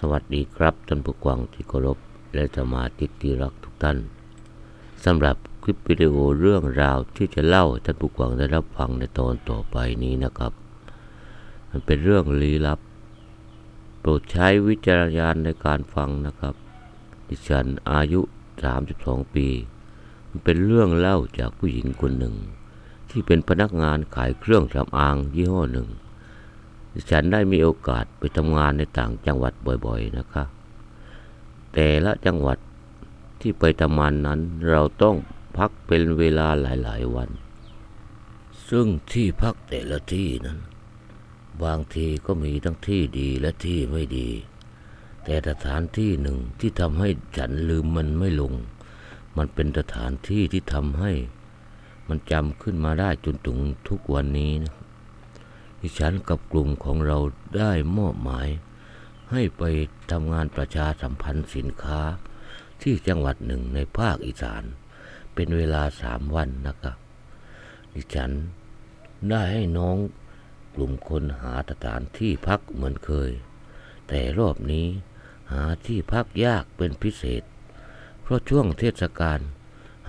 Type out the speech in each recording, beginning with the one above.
สวัสดีครับท่านผู้กวางที่เคารพและสมาชิที่รักทุกท่านสำหรับคลิปวิดีโอเรื่องราวที่จะเล่าท่านผู้กวางได้รับฟังในตอนต่อไปนี้นะครับ มันเป็นเรื่องลี้ลับ โปรดใช้วิจารณญาณในการฟังนะครับ ดิฉันอายุ 32 ปี มันเป็นเรื่องเล่าจากผู้หญิงคนหนึ่ง ที่เป็นพนักงานขายเครื่องสำอางยี่ห้อหนึ่ง ฉันได้มีโอกาสไปทำงานในต่างจังหวัดบ่อยๆนะคะแต่ละจังหวัดที่ไปทำงานนั้นเราต้องพักเป็นเวลาหลายๆวัน ซึ่งที่พักแต่ละที่นั้น บางทีก็มีทั้งที่ดีและที่ไม่ดี แต่สถานที่หนึ่งที่ทำให้ฉันลืมมันไม่ลง มันเป็นสถานที่ที่ทำให้ มันจำขึ้นมาได้จนถึงทุกวันนี้นะ ที่ฉันกับกลุ่มของเราได้มอบหมาย ให้ไปทำงานประชาสัมพันธ์สินค้า ที่จังหวัดหนึ่งในภาคอีสาน เป็นเวลาสามวันนะครับดิฉันได้ให้น้องกลุ่มคนหาสถานที่พักเหมือนเคย แต่รอบนี้หาที่พักยากเป็นพิเศษ เพราะช่วงเทศกาล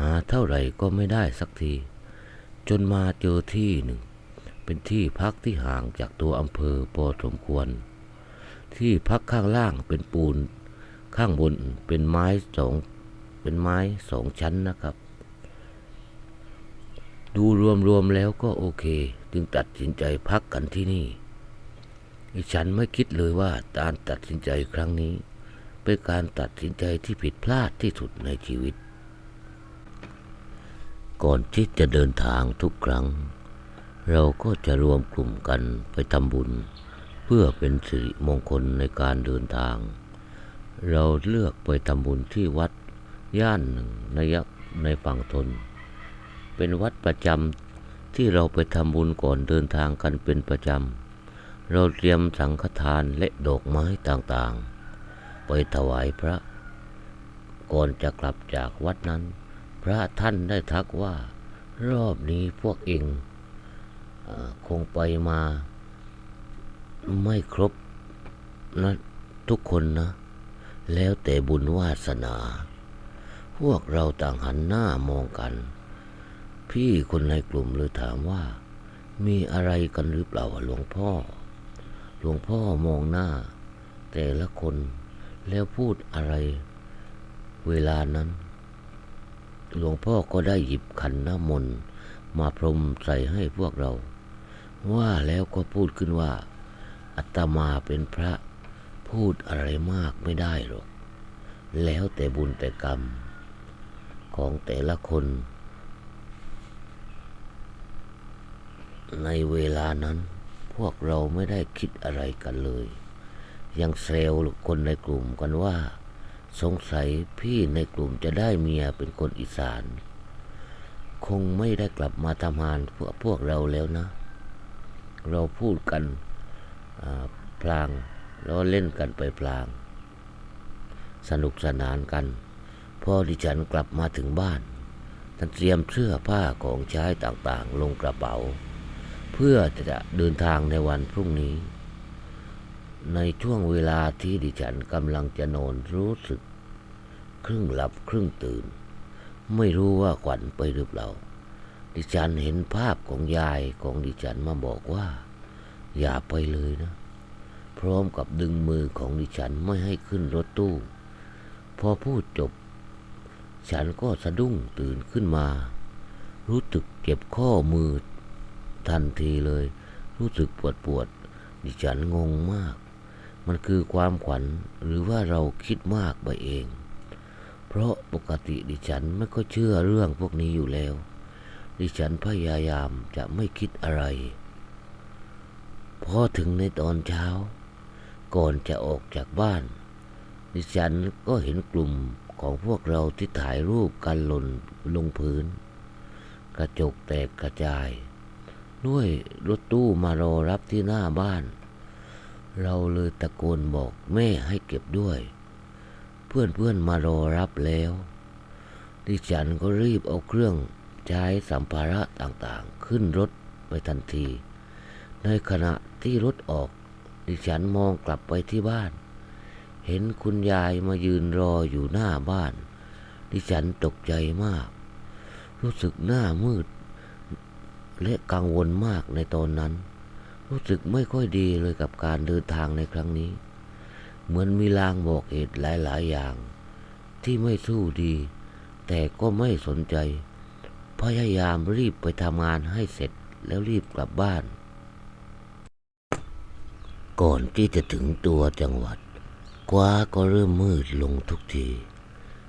หาเท่าไหร่ก็ไม่ได้สักที จนมาเจอที่หนึ่ง เป็นที่พักที่ห่างจากตัวอำเภอพอสมควร ที่พักข้างล่างเป็นปูน ข้างบนเป็นไม้สองเป็นไม้สองชั้นนะครับ ดูรวมๆแล้วก็โอเค จึงตัดสินใจพักกันที่นี่ฉันไม่คิดเลยว่าการตัดสินใจครั้งนี้ เป็นการตัดสินใจที่ผิดพลาดที่สุดในชีวิต ก่อนที่จะเดินทางทุกครั้ง เราก็จะรวมกลุ่มกันไปทำบุญ เพื่อเป็นสิริมงคลในการเดินทาง เราเลือกไปทำบุญที่วัดย่านหนึ่งในยักในฝั่งทน เป็นวัดประจำที่เราไปทำบุญก่อนเดินทางกันเป็นประจำ เราเตรียมสังฆทานและดอกไม้ต่างๆ ไปถวายพระ ก่อนจะกลับจากวัดนั้น พระท่านได้ทักว่ารอบนี้พวกเอง คงไปมาไม่ครบนะทุกคนนะ แล้วแต่บุญวาสนา พวกเราต่างหันหน้ามองกัน พี่คนในกลุ่มเลยถามว่า มีอะไรกันหรือเปล่าหลวงพ่อ หลวงพ่อมองหน้า แต่ละคนแล้วพูดอะไร เวลานั้น หลวงพ่อก็ได้หยิบขันน้ำมนต์มาพรมใส่ให้พวกเรา ว่าแล้วก็พูดขึ้นว่าอัตมาเป็นพระพูดอะไรมากไม่ได้หรอก แล้วแต่บุญแต่กรรม ของแต่ละคน ในเวลานั้นพวกเราไม่ได้คิดอะไรกันเลย ยังเซลล์คนในกลุ่มกันว่า สงสัยพี่ในกลุ่มจะได้เมียเป็นคนอีสาน คงไม่ได้กลับมาทำงานพวกพวกเราแล้วนะ เราพูดกันพลางแล้วเล่นกันไปพลาง สนุกสนานกันพอดิฉันกลับมาถึงบ้านท่านเตรียมเสื้อผ้าของใช้ต่างๆ ลงกระเป๋า เพื่อจะเดินทางในวันพรุ่งนี้ ในช่วงเวลาที่ดิฉันกำลังจะนอนรู้สึก ครึ่งหลับครึ่งตื่น ไม่รู้ว่าขวัญไปหรือเปล่า ดิฉันเห็นภาพของยายของดิฉันมาบอกว่า อย่าไปเลยนะ พร้อมกับดึงมือของดิฉันไม่ให้ขึ้นรถตู้ พอพูดจบ ฉันก็สะดุ้งตื่นขึ้นมา รู้สึกเจ็บข้อมือ ทันทีเลย รู้สึกปวดปวด ดิฉันงงมาก มันคือความขวัญหรือว่าเราคิดมากไปเอง เพราะปกติดิฉันไม่ค่อยเชื่อเรื่องพวกนี้อยู่แล้ว ดิฉันพยายามจะไม่คิดอะไร พอถึงในตอนเช้า ก่อนจะออกจากบ้าน ดิฉันก็เห็นกลุ่มของพวกเราที่ถ่ายรูปกันหล่นลงพื้น กระจกแตกกระจาย ด้วยรถตู้มารอรับที่หน้าบ้าน เราเลยตะโกนบอกแม่ให้เก็บด้วย เพื่อนเพื่อนๆมารอรับแล้ว ดิฉันก็รีบเอาเครื่อง ใช้สัมภาระต่างๆ ขึ้นรถไปทันที ในขณะที่รถออก ดิฉันมองกลับไปที่บ้าน เห็นคุณยายมายืนรออยู่หน้าบ้าน ดิฉันตกใจมาก รู้สึกหน้ามืด และกังวลมากในตอนนั้น รู้สึกไม่ค่อยดีเลยกับการเดินทางในครั้งนี้ เหมือนมีลางบอกเหตุหลายๆอย่าง ที่ไม่สู้ดี แต่ก็ไม่สนใจ พยายามรีบไปทำงานให้เสร็จแล้วรีบกลับบ้าน ก่อนที่จะถึงตัวจังหวัดกว้าก็เริ่มมืดลงทุกที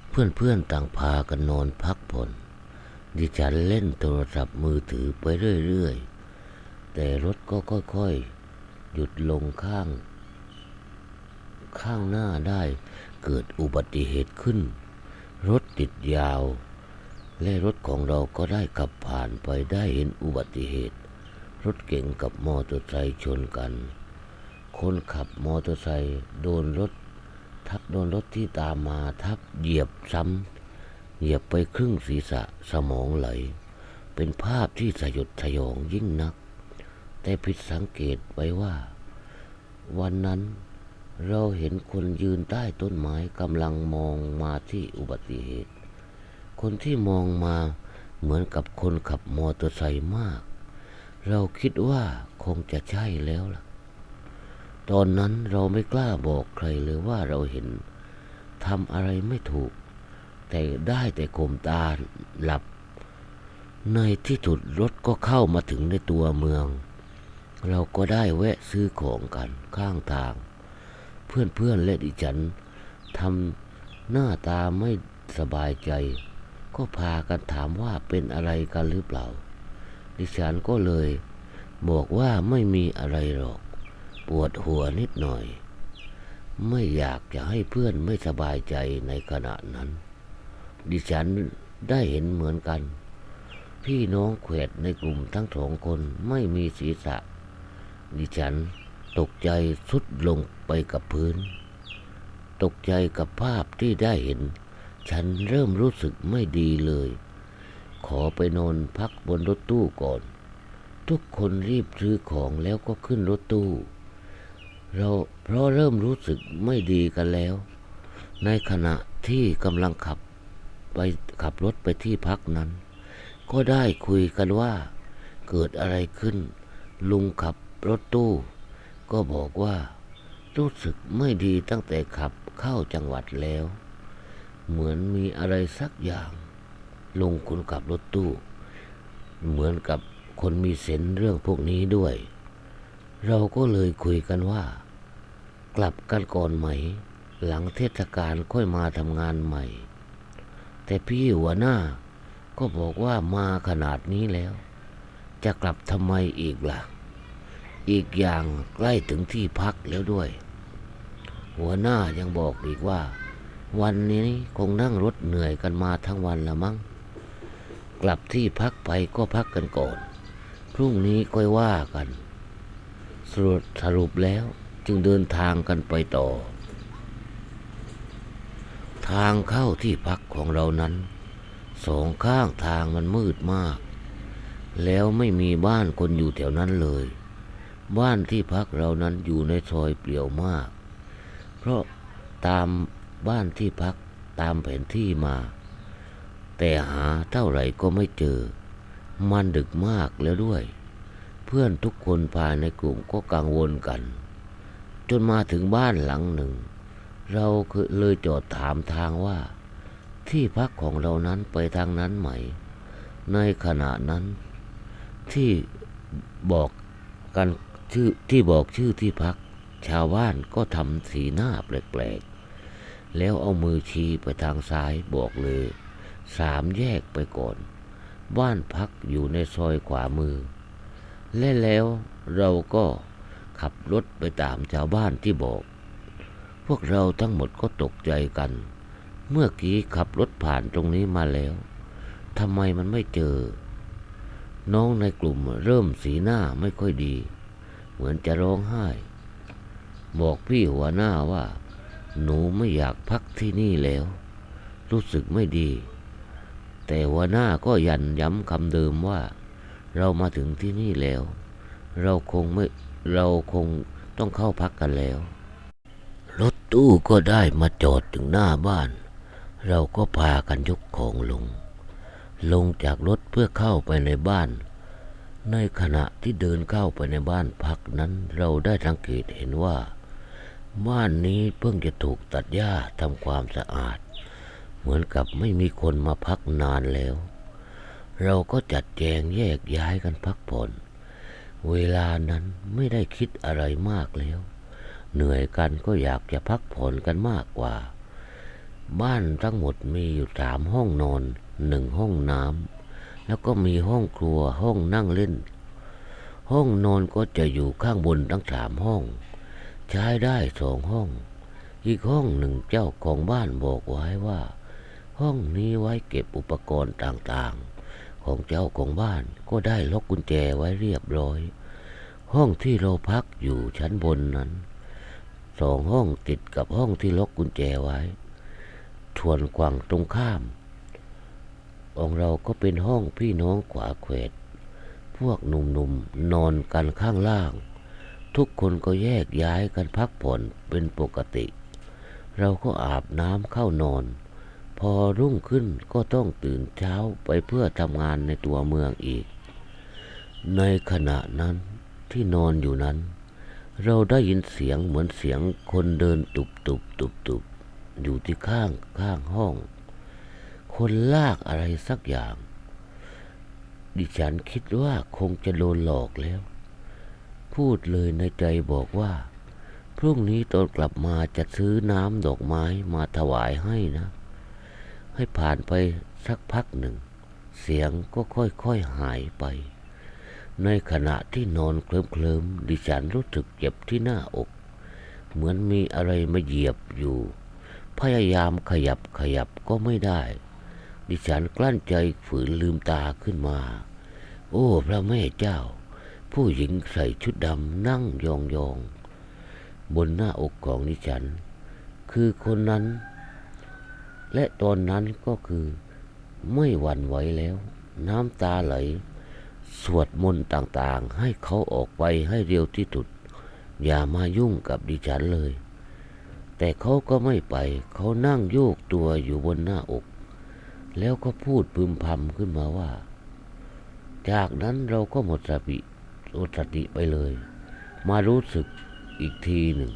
เพื่อนๆต่างพากันนอนพักผ่อนดิฉันเล่นโทรศัพท์มือถือไปเรื่อยๆ แต่รถก็ค่อยๆ หยุดลงข้าง ข้างหน้าได้เกิดอุบัติเหตุขึ้น รถติดยาว และรถของเราก็ได้ขับผ่านไปได้เห็นอุบัติเหตุ รถเก๋งกับมอเตอร์ไซค์ชนกัน คนขับมอเตอร์ไซค์โดนรถทับโดนรถที่ตามมาทับเหยียบซ้ำเหยียบไปครึ่งศีรษะสมองไหล เป็นภาพที่สยดสยองยิ่งนัก แต่ผิดสังเกตไว้ว่า วันนั้นเราเห็นคนยืนใต้ต้นไม้กำลังมองมาที่อุบัติเหตุ คนที่มองมาเหมือนกับคนขับมอเตอร์ไซค์มาก เราคิดว่าคงจะใช่แล้วล่ะ ตอนนั้นเราไม่กล้าบอกใครเลยว่าเราเห็นทำอะไรไม่ถูก แต่ได้แต่ข่มตาหลับ ในที่สุดรถก็เข้ามาถึงในตัวเมือง เราก็ได้แวะซื้อของกันข้างทาง เพื่อนๆและดิฉันทำหน้าตาไม่สบายใจ ก็พากันถามว่าเป็นอะไรกันหรือเปล่า ดิฉันก็เลย บอกว่าไม่มีอะไรหรอก ปวดหัวนิดหน่อย ไม่อยากจะให้เพื่อนไม่สบายใจในขณะนั้น ดิฉันได้เห็นเหมือนกัน พี่น้องแขวดในกลุ่มทั้งสองคนไม่มีศีรษะ ดิฉันตกใจสุดลงไปกับพื้น ตกใจกับภาพที่ได้เห็น ฉันเริ่มรู้สึกไม่ดีเลย ขอไปนอนพักบนรถตู้ก่อน ทุกคนรีบซื้อของแล้วก็ขึ้นรถตู้ เราเพราะเริ่มรู้สึกไม่ดีกันแล้ว ในขณะที่กำลังขับไปขับรถไปที่พักนั้น ก็ได้คุยกันว่า เกิดอะไรขึ้น ลุงขับรถตู้ ก็บอกว่า รู้สึกไม่ดีตั้งแต่ขับเข้าจังหวัดแล้ว เหมือนมีอะไรสักอย่าง ลุงคุณขับรถตู้ เหมือนกับคนมีเซนเรื่องพวกนี้ด้วย เราก็เลยคุยกันว่า กลับกันก่อนไหม หลังเทศกาลค่อยมาทำงานใหม่ แต่พี่หัวหน้าก็บอกว่ามาขนาดนี้แล้ว จะกลับทำไมอีกล่ะ อีกอย่างใกล้ถึงที่พักแล้วด้วย หัวหน้ายังบอกอีกว่า วันนี้คงนั่งรถเหนื่อยกันมาทั้งวันละมั้ง กลับที่พักไปก็พักกันก่อน พรุ่งนี้ค่อยว่ากัน สรุปสรุปแล้วจึงเดินทางกันไปต่อ ทางเข้าที่พักของเรานั้น สองข้างทางมันมืดมาก แล้วไม่มีบ้านคนอยู่แถวนั้นเลย บ้านที่พักเรานั้นอยู่ในซอยเปลี่ยวมาก เพราะตาม บ้านที่พักตามแผนที่มา แต่หาเท่าไหร่ก็ไม่เจอ มันดึกมากแล้วด้วย เพื่อนทุกคนภายในกลุ่มก็กังวลกัน จนมาถึงบ้านหลังหนึ่ง เราเลยจอดถามทางว่า ที่พักของเรานั้นไปทางนั้นไหม ในขณะนั้น ที่บอกกันชื่อที่บอกชื่อที่พัก ชาวบ้านก็ทำสีหน้าแปลก แล้วเอามือชี้ไปทางซ้ายบอกเลย สามแยกไปก่อน บ้านพักอยู่ในซอยขวามือ และแล้วเราก็ขับรถไปตามชาวบ้านที่บอก พวกเราทั้งหมดก็ตกใจกัน เมื่อกี้ขับรถผ่านตรงนี้มาแล้วทำไมมันไม่เจอ น้องในกลุ่มเริ่มสีหน้าไม่ค่อยดี เหมือนจะร้องไห้ บอกพี่หัวหน้าว่า หนูไม่อยากพักที่นี่แล้ว รู้สึกไม่ดี แต่หัวหน้าก็ยันย้ำคำเดิมว่า เรามาถึงที่นี่แล้ว เราคงไม่เราคงต้องเข้าพักกันแล้วรถตู้ก็ได้มาจอดถึงหน้าบ้าน เราก็พากันยกของลง ลงจากรถเพื่อเข้าไปในบ้าน ในขณะที่เดินเข้าไปในบ้านพักนั้น เราได้สังเกตเห็นว่า บ้านนี้เพิ่งจะถูกตัดหญ้าทำความสะอาด เหมือนกับไม่มีคนมาพักนานแล้ว เราก็จัดแจงแยกย้ายกันพักผ่อน เวลานั้นไม่ได้คิดอะไรมากแล้ว เหนื่อยกันก็อยากจะพักผ่อนกันมากกว่า บ้านทั้งหมดมีอยู่สามห้องนอนหนึ่งห้องน้ำแล้วก็มีห้องครัวห้องนั่งเล่น ห้องนอนก็จะอยู่ข้างบนทั้งสามห้อง ใช้ได้สองห้อง อีกห้องหนึ่งเจ้าของบ้านบอกไว้ว่า ห้องนี้ไว้เก็บอุปกรณ์ต่างๆ ของเจ้าของบ้านก็ได้ล็อกกุญแจไว้เรียบร้อย ห้องที่เราพักอยู่ชั้นบนนั้นสองห้องติดกับห้องที่ล็อกกุญแจไว้ทวนกวางตรงข้ามของเราก็เป็นห้องพี่น้องขวาเขวด พวกหนุ่มๆนนอนกันข้างล่าง ทุกคนก็แยกย้ายกันพักผ่อนเป็นปกติ เราก็อาบน้ำเข้านอน พอรุ่งขึ้นก็ต้องตื่นเช้าไปเพื่อทำงานในตัวเมืองอีก ในขณะนั้นที่นอนอยู่นั้น เราได้ยินเสียงเหมือนเสียงคนเดินตุบตุบตุบตุบอยู่ที่ข้างข้างห้อง คนลากอะไรสักอย่าง ดิฉันคิดว่าคงจะโดนหลอกแล้ว พูดเลยในใจบอกว่า พรุ่งนี้ตอนกลับมาจะซื้อน้ำดอกไม้มาถวายให้นะ ให้ผ่านไปสักพักหนึ่ง เสียงก็ค่อยๆหายไป ในขณะที่นอนเคลิ้มๆดิฉันรู้สึกเจ็บที่หน้าอก เหมือนมีอะไรมาเหยียบอยู่ พยายามขยับขยับก็ไม่ได้ ดิฉันกลั้นใจฝืนลืมตาขึ้นมา โอ้ พระแม่เจ้า ผู้หญิงใส่ชุดดำนั่งยองๆ บนหน้าอกของดิฉัน คือคนนั้น และตอนนั้นก็คือไม่หวั่นไหวแล้ว น้ำตาไหล สวดมนต์ต่างๆ ให้เขาออกไปให้เร็วที่สุด อย่ามายุ่งกับดิฉันเลย แต่เขาก็ไม่ไป เขานั่งโยกตัวอยู่บนหน้าอก แล้วก็พูดพึมพำขึ้นมาว่า จากนั้นเราก็หมดสติ หมดสติไปเลย มารู้สึกอีกทีหนึ่ง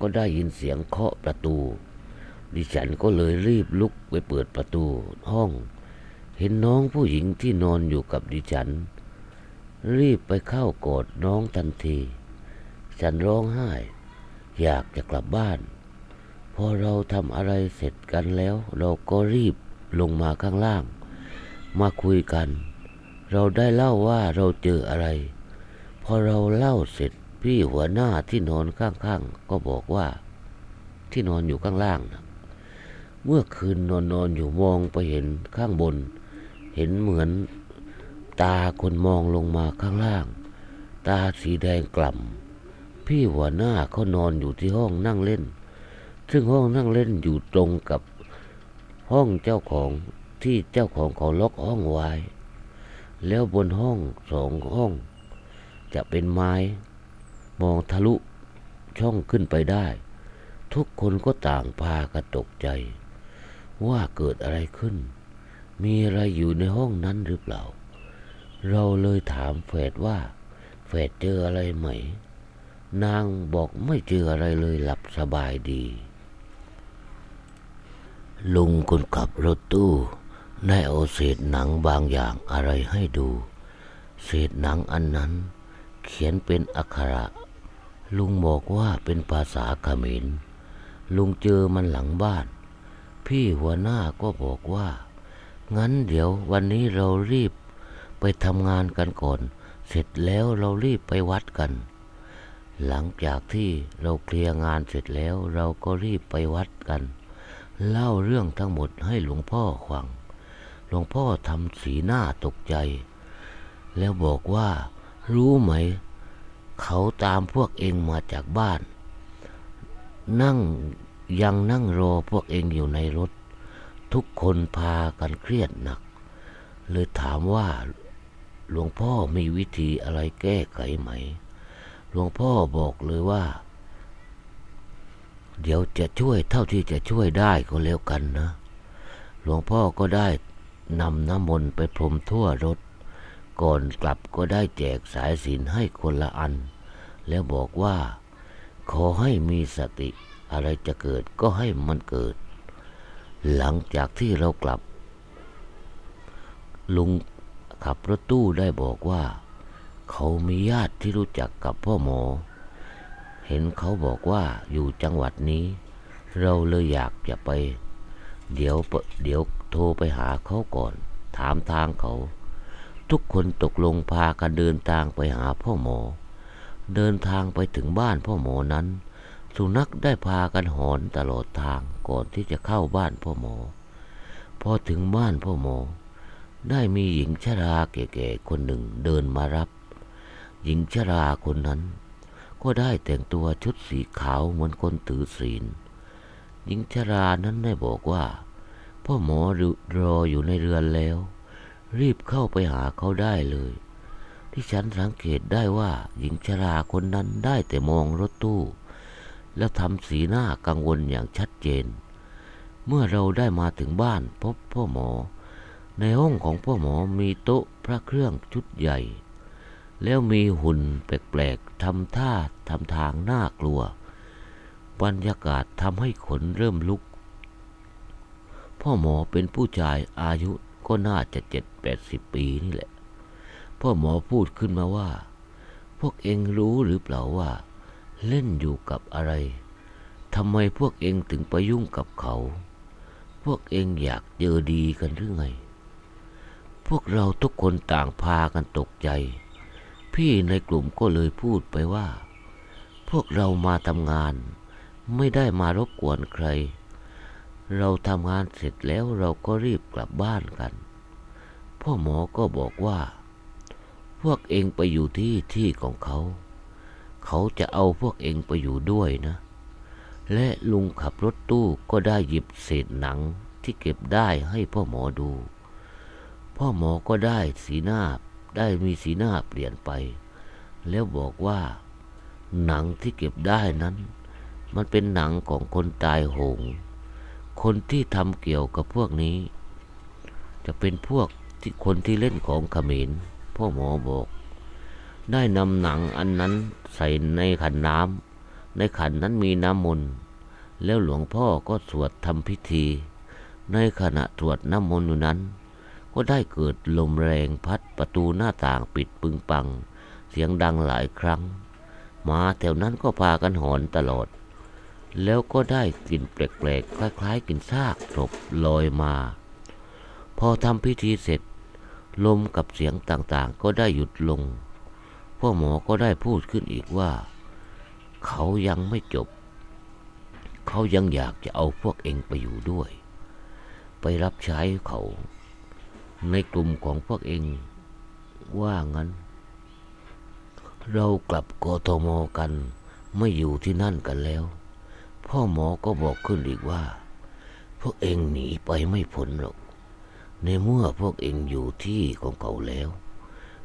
ก็ได้ยินเสียงเคาะประตู ดิฉันก็เลยรีบลุกไปเปิดประตูห้อง เห็นน้องผู้หญิงที่นอนอยู่กับดิฉัน รีบไปเข้ากอดน้องทันที ฉันร้องไห้ อยากจะกลับบ้าน พอเราทำอะไรเสร็จกันแล้ว เราก็รีบลงมาข้างล่าง มาคุยกัน เราได้เล่าว่าเราเจออะไร พอเราเล่าเสร็จพี่หัวหน้าที่นอนข้างๆ ก็บอกว่า ที่นอนอยู่ข้างล่างนะเมื่อคืนนอนนอนอยู่มองไปเห็นข้างบน เห็นเหมือนตาคนมองลงมาข้างล่าง ตาสีแดงกล่ำพี่หัวหน้าเขานอนอยู่ที่ห้องนั่งเล่น ซึ่งห้องนั่งเล่นอยู่ตรงกับห้องเจ้าของที่เจ้าของเขาล็อกห้องไว้ แล้วบนห้องสองห้อง จะเป็นไม้มองทะลุช่องขึ้นไปได้ ทุกคนก็ต่างพากันตกใจ ว่าเกิดอะไรขึ้น มีอะไรอยู่ในห้องนั้นหรือเปล่า เราเลยถามแฝดว่าแฝดเจออะไรไหม นางบอกไม่เจออะไรเลยหลับสบายดี ลุงคนขับรถตู้ ได้เอาเศษหนังบางอย่างอะไรให้ดู เศษหนังอันนั้น เขียนเป็นอักขระ ลุงบอกว่าเป็นภาษาเขมรลุงเจอมันหลังบ้าน พี่หัวหน้าก็บอกว่า งั้นเดี๋ยววันนี้เรารีบไปทำงานกันก่อน เสร็จแล้วเรารีบไปวัดกัน หลังจากที่เราเคลียร์งานเสร็จแล้วเราก็รีบไปวัดกัน เล่าเรื่องทั้งหมดให้หลวงพ่อฟัง หลวงพ่อทำสีหน้าตกใจ แล้วบอกว่า รู้ไหม เขาตามพวกเองมาจากบ้าน นั่งยังนั่งรอพวกเองอยู่ในรถ ทุกคนพากันเครียดหนัก เลยถามว่า หลวงพ่อมีวิธีอะไรแก้ไขไหม หลวงพ่อบอกเลยว่า เดี๋ยวจะช่วยเท่าที่จะช่วยได้ก็แล้วกันนะ หลวงพ่อก็ได้ นำน้ำมนต์ไปพรมทั่วรถ ก่อนกลับก็ได้แจกสายสิญจนให้คนละอัน แล้วบอกว่า ขอให้มีสติ อะไรจะเกิดก็ให้มันเกิด หลังจากที่เรากลับ ลุงขับรถตู้ได้บอกว่า เขามีญาติที่รู้จักกับพ่อหมอ เห็นเขาบอกว่าอยู่จังหวัดนี้ เราเลยอยากจะไป เดี๋ยวเดี๋ยว โทรไปหาเขาก่อน ถามทางเขา ทุกคนตกลงพากันเดินทางไปหาพ่อหมอ เดินทางไปถึงบ้านพ่อหมอนั้น สุนัขได้พากันหอนตลอดทางก่อนที่จะเข้าบ้านพ่อหมอ พอถึงบ้านพ่อหมอ ได้มีหญิงชราแก่ๆคนหนึ่งเดินมารับ หญิงชราคนนั้น ก็ได้แต่งตัวชุดสีขาวเหมือนคนถือศีลหญิงชรานั้นได้บอกว่า พ่อหมอรออยู่ในเรือนแล้ว รีบเข้าไปหาเขาได้เลย ที่ฉันสังเกตได้ว่าหญิงชราคนนั้นได้แต่มองรถตู้ แล้วทำสีหน้ากังวลอย่างชัดเจน เมื่อเราได้มาถึงบ้านพบพ่อหมอ ในห้องของพ่อหมอมีโต๊ะพระเครื่องชุดใหญ่ แล้วมีหุ่นแปลกๆทำท่าทำทางน่ากลัว บรรยากาศทำให้ขนเริ่มลุก พ่อหมอเป็นผู้ชายอายุก็น่าจะเจ็ดแปดสิบปีนี่แหละ พ่อหมอพูดขึ้นมาว่า พวกเองรู้หรือเปล่าว่า เล่นอยู่กับอะไรทำไมพวกเองถึงไปยุ่งกับเขา พวกเองอยากเจอดีกันหรือไง พวกเราทุกคนต่างพากันตกใจ พี่ในกลุ่มก็เลยพูดไปว่า พวกเรามาทำงาน ไม่ได้มารบกวนใคร เราทำงานเสร็จแล้วเราก็รีบกลับบ้านกัน พ่อหมอก็บอกว่า พวกเองไปอยู่ที่ที่ของเขา เขาจะเอาพวกเองไปอยู่ด้วยนะ และลุงขับรถตู้ก็ได้หยิบเศษหนังที่เก็บได้ให้พ่อหมอดู พ่อหมอก็ได้สีหน้าได้มีสีหน้าเปลี่ยนไป แล้วบอกว่า หนังที่เก็บได้นั้น มันเป็นหนังของคนตายโหง คนที่ทำเกี่ยวกับพวกนี้ จะเป็นพวกที่คนที่เล่นของขมรพ่อหมอบอก ได้นำหนังอันนั้นใส่ในขันน้ำในขันนั้นมีน้ำมนต์แล้วหลวงพ่อก็สวดทำพิธี ในขณะสวดน้ำมนต์อยู่นั้น ก็ได้เกิดลมแรงพัดประตูหน้าต่างปิดปึงปัง เสียงดังหลายครั้งหมาแถวนั้นก็พากันหอนตลอด แล้วก็ได้กลิ่นแปลกๆ คล้ายๆกลิ่นซากศพลอยมา พอทำพิธีเสร็จ ลมกับเสียงต่างๆ ก็ได้หยุดลง พ่อหมอก็ได้พูดขึ้นอีกว่า เขายังไม่จบ เขายังอยากจะเอาพวกเองไปอยู่ด้วย ไปรับใช้เขา ในกลุ่มของพวกเองว่างั้น เรากลับกทมกัน ไม่อยู่ที่นั่นกันแล้ว พ่อหมอก็บอกขึ้นอีกว่า พวกเองหนีไปไม่พ้นหรอก ในเมื่อพวกเองอยู่ที่ของเขาแล้ว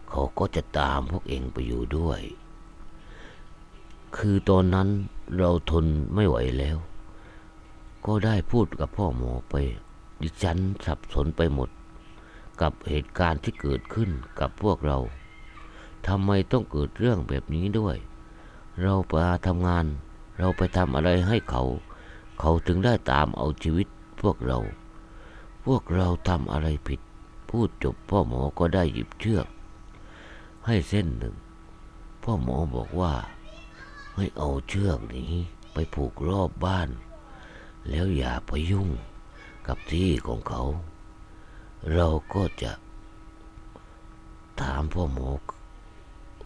เขาก็จะตามพวกเองไปอยู่ด้วย คือตอนนั้นเราทนไม่ไหวแล้ว ก็ได้พูดกับพ่อหมอไป ดิฉันสับสนไปหมด กับเหตุการณ์ที่เกิดขึ้นกับพวกเราทำไมต้องเกิดเรื่องแบบนี้ด้วย เราไปทำงาน เราไปทำอะไรให้เขา เขาถึงได้ตามเอาชีวิตพวกเรา พวกเราทำอะไรผิด พูดจบพ่อหมอก็ได้หยิบเชือก ให้เส้นหนึ่ง พ่อหมอบอกว่าให้เอาเชือกนี้ไปผูกรอบบ้าน แล้วอย่าไปยุ่งกับที่ของเขา เราก็จะถามพ่อหมอ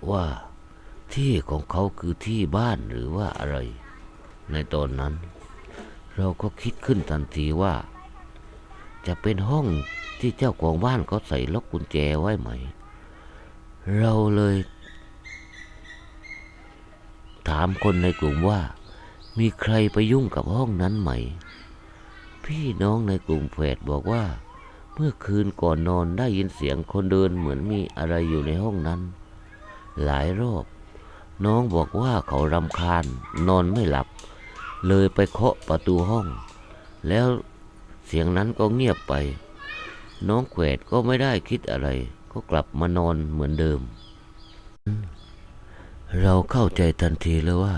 ว่า ที่ของเขาคือที่บ้านหรือว่าอะไร ในตอนนั้น เราก็คิดขึ้นทันทีว่า จะเป็นห้องที่เจ้าของบ้านเขาใส่ล็อกกุญแจไว้ไหม เราเลย ถามคนในกลุ่มว่า มีใครไปยุ่งกับห้องนั้นไหม พี่น้องในกลุ่มแฝดบอกว่า เมื่อคืนก่อนนอนได้ยินเสียงคนเดินเหมือนมีอะไรอยู่ในห้องนั้น หลายรอบ น้องบอกว่าเขารำคาญนอนไม่หลับ เลยไปเคาะประตูห้อง แล้วเสียงนั้นก็เงียบไป น้องแขวดก็ไม่ได้คิดอะไร ก็กลับมานอนเหมือนเดิม เราเข้าใจทันทีเลยว่า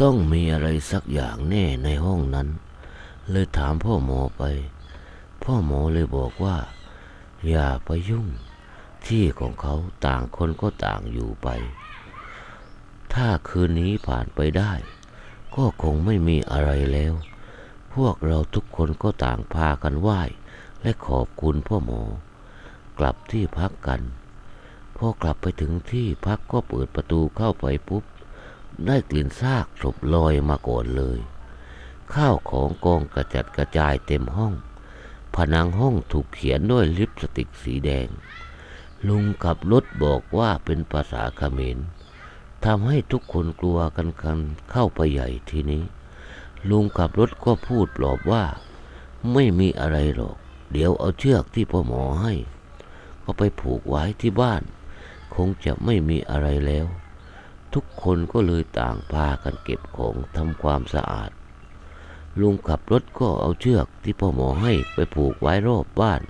ต้องมีอะไรสักอย่างแน่ในห้องนั้น เลยถามพ่อหมอไป พ่อหมอเลยบอกว่า อย่าไปยุ่ง ที่ของเขาต่างคนก็ต่างอยู่ไป ถ้าคืนนี้ผ่านไปได้ ก็คงไม่มีอะไรแล้ว พวกเราทุกคนก็ต่างพากันไหว้ และขอบคุณพ่อหมอ กลับที่พักกันพอกลับไปถึงที่พักก็เปิดประตูเข้าไปปุ๊บ ได้กลิ่นซากศพลอยมาก่อนเลย ข้าวของกองกระจัดกระจายเต็มห้อง ผนังห้องถูกเขียนด้วยลิปสติกสีแดง ลุงขับรถบอกว่าเป็นภาษาเขมร ทำให้ทุกคนกลัวกันกันเข้าไปใหญ่ทีนี้ ลุงขับรถก็พูดปลอบว่า ไม่มีอะไรหรอก เดี๋ยวเอาเชือกที่พ่อหมอให้ ก็ไปผูกไว้ที่บ้าน คงจะไม่มีอะไรแล้ว ทุกคนก็เลยต่างพากันเก็บของทำความสะอาด ลุงขับรถก็เอาเชือกที่พ่อหมอให้ไปผูกไว้รอบบ้าน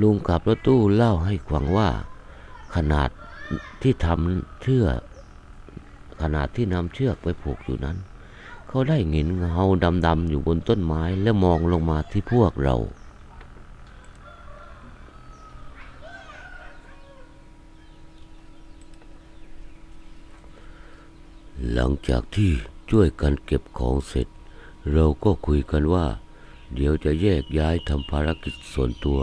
ลุงขับรถตู้เล่าให้ฟังว่า ขนาด ที่ทำเชือกขนาดที่นำเชือกไปผูกอยู่นั้น เขาได้เห็นเงาดำๆอยู่บนต้นไม้และมองลงมาที่พวกเรา หลังจากที่ช่วยกันเก็บของเสร็จ เราก็คุยกันว่า เดี๋ยวจะแยกย้ายทำภารกิจส่วนตัว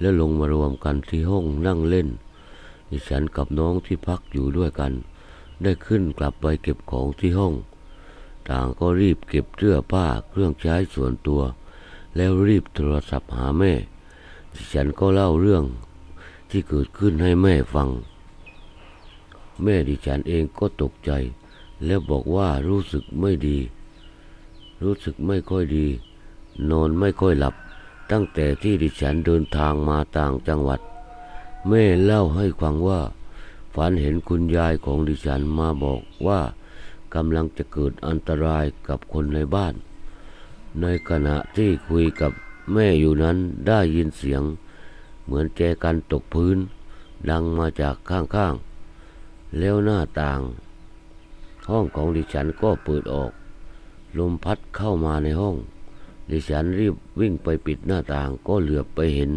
และลงมารวมกันที่ห้องนั่งเล่น ดิฉันกับน้องที่พักอยู่ด้วยกัน ได้ขึ้นกลับไปเก็บของที่ห้อง ต่างก็รีบเก็บเสื้อผ้าเครื่องใช้ส่วนตัว แล้วรีบโทรศัพท์หาแม่ ดิฉันก็เล่าเรื่องที่เกิดขึ้นให้แม่ฟัง แม่ดิฉันเองก็ตกใจ แล้วบอกว่ารู้สึกไม่ดี รู้สึกไม่ค่อยดี นอนไม่ค่อยหลับ ตั้งแต่ที่ดิฉันเดินทางมาต่างจังหวัด แม่เล่าให้ฟังว่า ฝันเห็นคุณยายของดิฉันมาบอกว่ากำลังจะเกิดอันตรายกับคนในบ้าน ในขณะที่คุยกับแม่อยู่นั้นได้ยินเสียง เหมือนแจกันตกพื้น ดังมาจากข้างๆ แล้วหน้าต่าง ห้องของดิฉันก็เปิดออก ลมพัดเข้ามาในห้อง ดิฉันรีบวิ่งไปปิดหน้าต่างก็เหลือบไปเห็น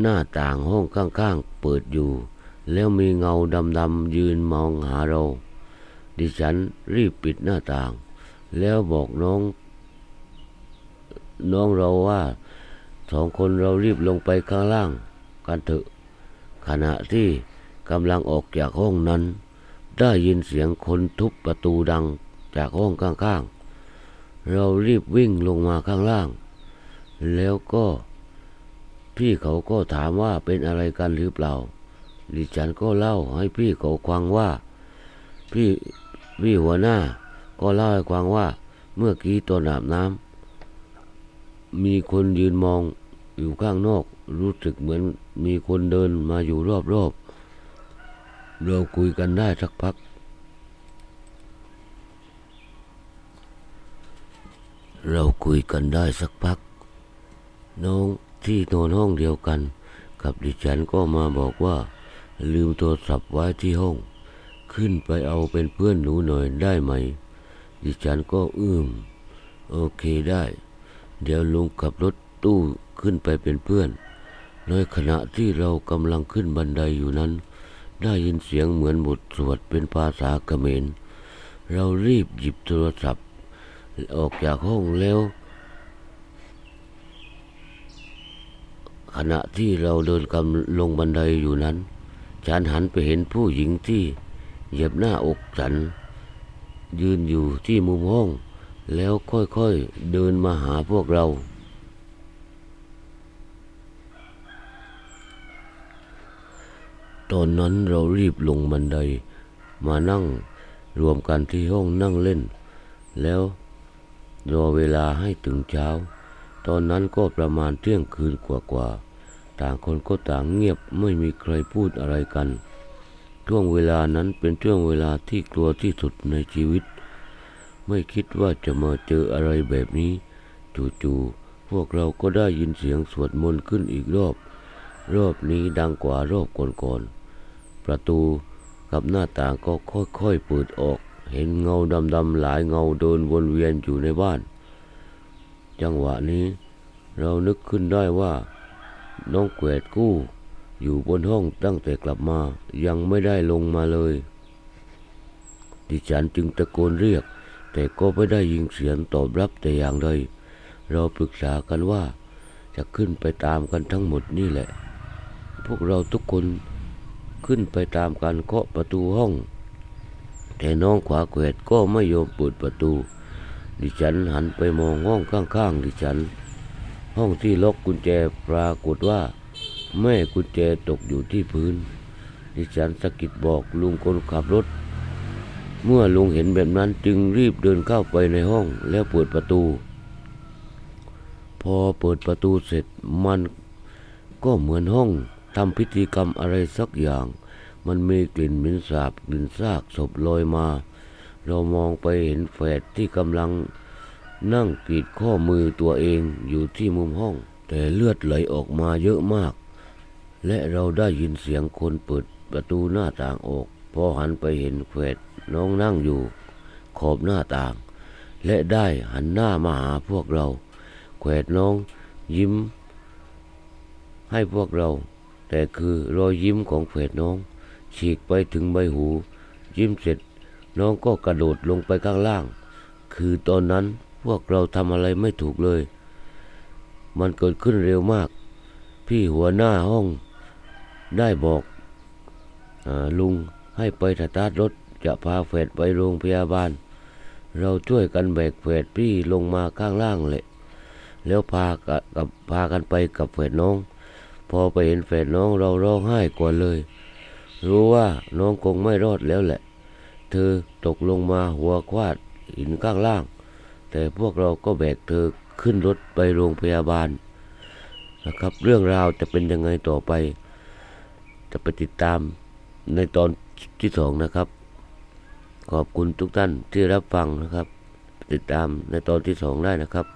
หน้าต่างห้องข้างๆเปิดอยู่ แล้วมีเงาดำๆยืนมองหาเรา ดิฉันรีบปิดหน้าต่าง แล้วบอกน้อง น้องเราว่าสองคนเรารีบลงไปข้างล่างกันเถอะ ขณะที่กำลังออกจากห้องนั้น ได้ยินเสียงคนทุบประตูดังจากห้องข้างๆ เรารีบวิ่งลงมาข้างล่าง แล้วก็ พี่เขาก็ถามว่าเป็นอะไรกันหรือเปล่า ดิฉันก็เล่าให้พี่เขาฟังว่า พี่พี่หัวหน้า ก็เล่าให้ฟังว่า เมื่อกี้ตอนอาบน้ำมีคนยืนมองอยู่ข้างนอก รู้สึกเหมือนมีคนเดินมาอยู่รอบๆเราคุยกันได้สักพัก เราคุยกันได้สักพัก น้อง ที่นอนห้องเดียวกัน กับดิฉันก็มาบอกว่า ลืมโทรศัพท์ไว้ที่ห้อง ขึ้นไปเอาเป็นเพื่อนหนูหน่อยได้ไหม ดิฉันก็อื้มโอเคได้ เดี๋ยวลุงขับรถตู้ขึ้นไปเป็นเพื่อน ในขณะที่เรากำลังขึ้นบันไดอยู่นั้น ได้ยินเสียงเหมือนบทสวดเป็นภาษาเขมร เรารีบหยิบโทรศัพท์ ออกจากห้องแล้ว ขณะที่เราเดินกำลงบันไดอยู่นั้น ฉันหันไปเห็นผู้หญิงที่เหยียบหน้าอกฉัน ยืนอยู่ที่มุมห้อง แล้วค่อยๆเดินมาหาพวกเรา ตอนนั้นเรารีบลงบันได มานั่งรวมกันที่ห้องนั่งเล่น แล้วรอเวลาให้ถึงเช้า ตอนนั้นก็ประมาณเที่ยงคืนกว่าๆ ต่างคนก็ต่างเงียบไม่มีใครพูดอะไรกัน ช่วงเวลานั้นเป็นช่วงเวลาที่กลัวที่สุดในชีวิต ไม่คิดว่าจะมาเจออะไรแบบนี้ จู่ๆ พวกเราก็ได้ยินเสียงสวดมนต์ขึ้นอีกรอบ รอบนี้ดังกว่ารอบก่อนๆ ประตูกับหน้าต่างก็ค่อยๆ เปิดออก เห็นเงาดำๆหลายเงาเดินวนเวียนอยู่ในบ้าน จังหวะนี้ เรานึกขึ้นได้ว่า น้องแกวดกู้ อยู่บนห้องตั้งแต่กลับมายังไม่ได้ลงมาเลย ดิฉันจึงตะโกนเรียก แต่ก็ไม่ได้ยินเสียงตอบรับแต่อย่างใดเราปรึกษากันว่า จะขึ้นไปตามกันทั้งหมดนี่แหละ พวกเราทุกคนขึ้นไปตามการเคาะประตูห้อง แต่น้องขวาแขวดก็ไม่ยอมเปิดประตู ดิฉันหันไปมองห้องข้างๆดิฉัน ห้องที่ล็อกกุญแจปรากฏว่า แม่กุญแจตกอยู่ที่พื้น ดิฉันสะกิดบอกลุงคนขับรถ เมื่อลุงเห็นแบบนั้นจึงรีบเดินเข้าไปในห้องแล้วเปิดประตู พอเปิดประตูเสร็จมันก็เหมือนห้องทำพิธีกรรมอะไรสักอย่าง มันมีกลิ่นเหม็นสาบกลิ่นซากศพลอยมา เรามองไปเห็นแฝดที่กำลังนั่งกรีดข้อมือตัวเองอยู่ที่มุมห้อง แต่เลือดไหลออกมาเยอะมาก และเราได้ยินเสียงคนเปิดประตูหน้าต่างออก พอหันไปเห็นแฝดน้องนั่งอยู่ ขอบหน้าต่าง และได้หันหน้ามาหาพวกเราแขวดน้องยิ้ม ให้พวกเรา แต่คือรอยยิ้มของแฝดน้อง ฉีกไปถึงใบหู ยิ้มเสร็จ น้องก็กระโดดลงไปข้างล่าง คือตอนนั้นพวกเราทำอะไรไม่ถูกเลย มันเกิดขึ้นเร็วมาก พี่หัวหน้าห้องได้บอกอลุงให้ไปสตาร์ทรถจะพาแฝดไปโรงพยาบาล เราช่วยกันแบกแฝดพี่ลงมาข้างล่างเลยแล้วพากับพากันไปกับแฝดน้อง พอไปเห็นแฝดน้องเราร้องไห้ก่อนเลย รู้ว่าน้องคงไม่รอดแล้วแหละ เธอตกลงมาหัวควาดหินข้างล่าง แต่พวกเราก็แบกเธอขึ้นรถไปโรงพยาบาลนะครับ เรื่องราวจะเป็นยังไงต่อไป จะไปติดตามในตอนที่สองนะครับ ขอบคุณทุกท่านที่รับฟังนะครับ ติดตามในตอนที่สองได้นะครับ